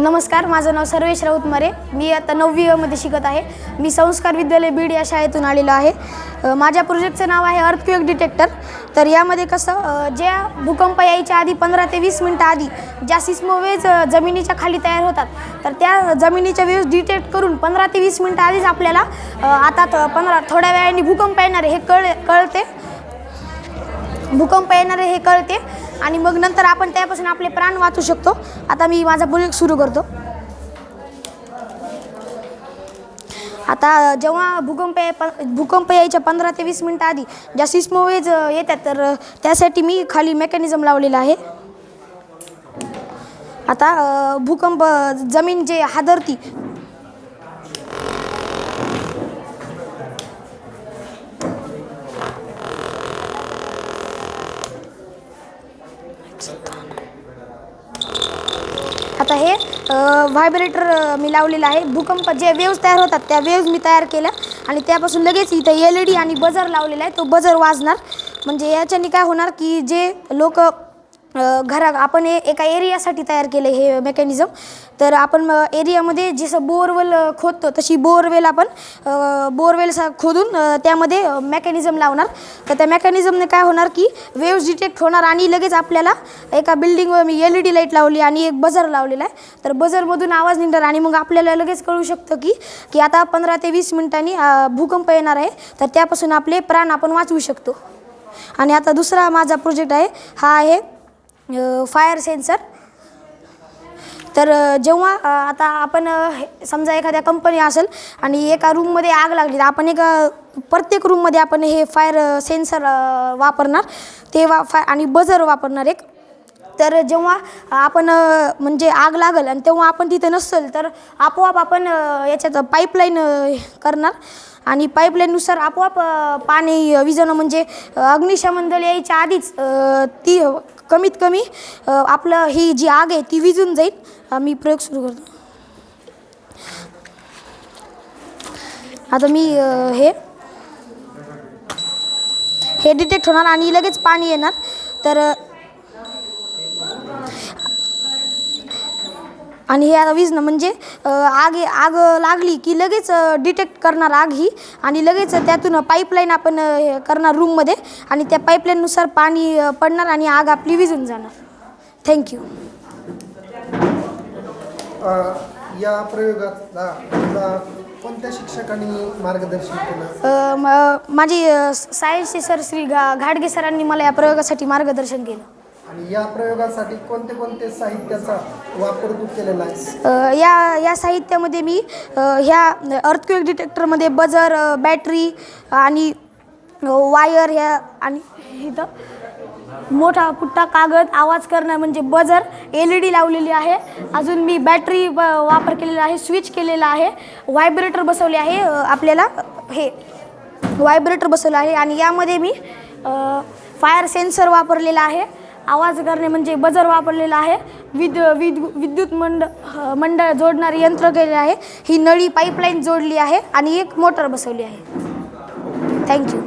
नमस्कार माझं नाव सर्वेश राऊत मरे. मी आता नववी मध्ये शिकत आहे. मी संस्कार विद्यालय बीड या शाळेतून आलेलो आहे. माझ्या प्रोजेक्टचं नाव आहे अर्थक्वेक डिटेक्टर. तर यामध्ये कसं ज्या भूकंप यायच्या आधी पंधरा ते वीस मिनटं आधी ज्या सिस्मोवेज जमिनीच्या खाली तयार होतात तर त्या जमिनीच्या वेव्ज डिटेक्ट करून पंधरा ते वीस मिनटं आधीच आपल्याला आता पंधरा थोड्या वेळाने भूकंप येणार आहे हे कळ कळते. भूकंप येणारे हे कळते. आणि मग नंतर आपण त्यापासून आपले प्राण वाचू शकतो. आता मी माझा प्रोजेक्ट सुरू करतो. आता जेव्हा भूकंप प- भूकंप यायच्या पंधरा ते वीस मिनटं आधी ज्या सिस्मोवेज येतात तर त्यासाठी मी खाली मेकॅनिझम लावलेला आहे. आता भूकंप जमीन जे हादरती आता हे व्हायब्रेटर मी लावलेलं आहे. भूकंप जे वेव्ज तयार होतात त्या वेव्ज मी तयार केल्या. आणि त्यापासून लगेच इथं एल ई डी आणि बजर लावलेला आहे. तो बजर वाजणार. म्हणजे याच्याने काय होणार की जे लोक घरा आपण हे एका एरियासाठी तयार केलं हे मेकॅनिझम तर आपण एरियामध्ये जसं बोरवेल खोदतो तशी बोरवेल आपण बोरवेल खोदून त्यामध्ये मेकॅनिझम लावणार. तर त्या मेकॅनिझमने काय होणार की वेव्ह डिटेक्ट होणार आणि लगेच आपल्याला एका बिल्डिंगवर मी एल ई डी लाइट लावली आणि एक बजर लावलेला आहे. तर बजरमधून आवाज निघणार आणि मग आपल्याला लगेच कळू शकतं की की आता पंधरा ते वीस मिनिटांनी भूकंप येणार आहे. तर त्यापासून आपले प्राण आपण वाचवू शकतो. आणि आता दुसरा माझा प्रोजेक्ट आहे. हा आहे फायर सेन्सर. तर जेव्हा आता आपण हे- समजा एखाद्या कंपनी असेल आणि एका रूममध्ये आग लागली तर आपण एका प्रत्येक रूममध्ये आपण हे फायर सेन्सर वापरणार. ते वा फाय आणि बजर वापरणार एक. तर जेव्हा आपण म्हणजे आग लागल आणि तेव्हा आपण तिथे नसेल तर आपोआप आपण याच्यात पाईपलाईन करणार. आणि पाईपलाईननुसार आपोआप पाणी विझवणं म्हणजे अग्निशमन दल यायच्या आधीच ती कमीत कमी आपलं ही जी आग आहे ती विजून जाईल. मी प्रयोग सुरू करतो. आता मी हे हे डिटेक्ट होणार आणि लगेच पाणी येणार. तर आणि हे आता विझणं म्हणजे आग आग लागली की लगेच डिटेक्ट करणार आग ही आणि लगेच त्यातून पाईपलाईन आपण करणार रूममध्ये आणि त्या पाईपलाईननुसार पाणी पडणार आणि आग आपली विझून जाणार. थँक्यू या प्रयोगाला तुला कोणत्या शिक्षकांनी मार्गदर्शन केलं? माझी सायन्सचे सर श्री घा घाडगे सरांनी मला या प्रयोगासाठी मार्गदर्शन केलं. आणि या प्रयोगासाठी कोणते कोणते साहित्याचा वापर तू केलेला आहे अ, या या साहित्यामध्ये मी अ, ह्या अर्थक्वेक डिटेक्टरमध्ये बजर अ, बॅटरी आणि वायर ह्या आणि इथं मोठा पुट्टा कागद आवाज करणं म्हणजे बजर एल ई डी लावलेली आहे. अजून मी बॅटरी ब वापर केलेला आहे स्विच केलेला आहे. व्हायब्रेटर बसवले आहे अ, आपल्याला हे व्हायब्रेटर बसवलं आहे. आणि यामध्ये मी फायर सेन्सर वापरलेला आहे. आवाज करणे म्हणजे बजर वापरलेला आहे. विद विद विद्युत मंड मंडळ जोडणारे यंत्र केले आहे. ही नळी पाईपलाईन जोडली आहे आणि एक मोटर बसवली आहे. थँक्यू